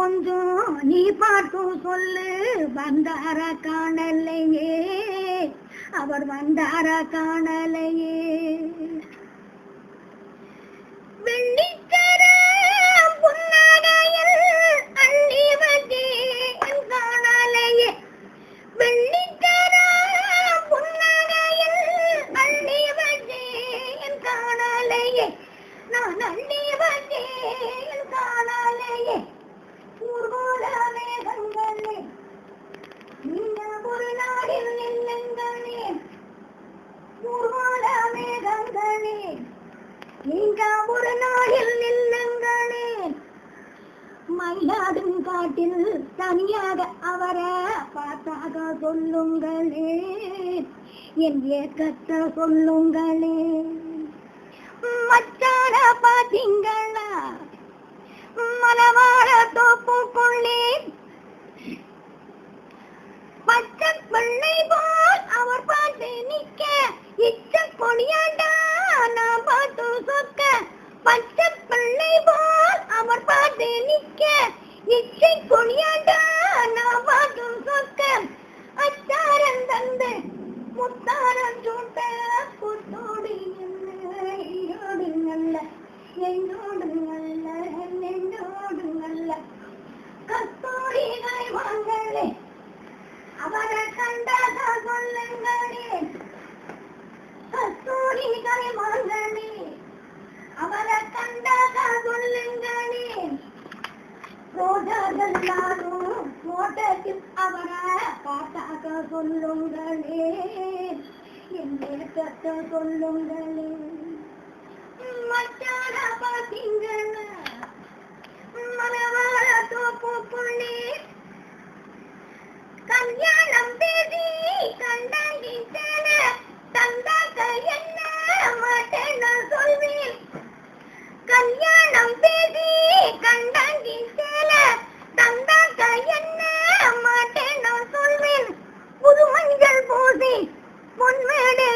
கொஞ்சம் நீ பார்த்து சொல்லு வந்தார காணலையே. அவர் வந்தார காணலையே. வெள்ளிக்கர புன்னகையில் அள்ளி வந்தேன் காணலையே. வெள்ளிக்கர புன்னகையில் அள்ளி வந்தேன் காணலையே. நான் அள்ளி வந்தேன் காணலையே. ஊர்கோல மேகங்களே நீங்க ஒரு நாளில் நில்லுங்களே மேகங்களே நீங்க ஒரு நாளில் மயிலாடும் காட்டில் தனியாக அவரை பார்த்தாக சொல்லுங்களே. என் ஏக்கத்தை சொல்லுங்களே. மச்சான பாத்தீங்களா? இச்சை கொடியாண்டா நான் பார்த்து சொக்க அச்சாரம் தந்து முத்தாரம் சூட்ட புத்தோடு என்னோடு நல்ல என்னோடு நல்ல என்னோடு நல்ல கஸ்தூரிகளை வாங்களே பார்த்தாக சொல்லுங்களே என் ஏக்கத்தை சொல்லுங்களே. மச்சான பாத்தீங்களா மனவாழ தோப்புக்குள்ளே பொன்மேடை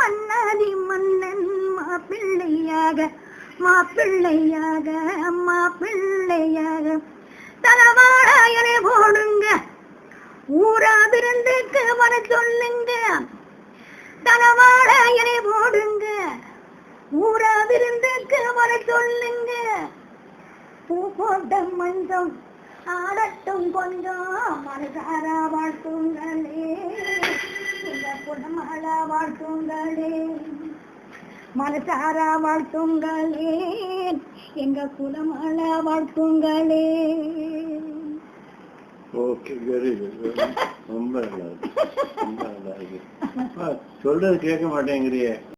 மன்னாதி மன்னன் மாப்பிள்ளையாக மாப்பிள்ளையாக மாப்பிள்ளையாக தலவாடாயனை போடுங்க ஊராதிருந்துக்கு வர சொல்லுங்க. தலவாடாயனை போடுங்க ஊராதிருந்துக்கு வர சொல்லுங்க. பூ போட்ட மஞ்சம் ஆடட்டும் கொஞ்சம் மனசாரா வாழ்த்துங்களே. இந்த வாழ்த்துங்களே. மனசாரா வாழ்த்துங்களே. எங்க குலமகளா வாழ்த்துங்களே. ஓகே வெரி குட் ரொம்ப நல்லா இருக்கு ரொம்ப நல்லா இருக்கு. சொல்றது கேட்க மாட்டேங்கிறியே.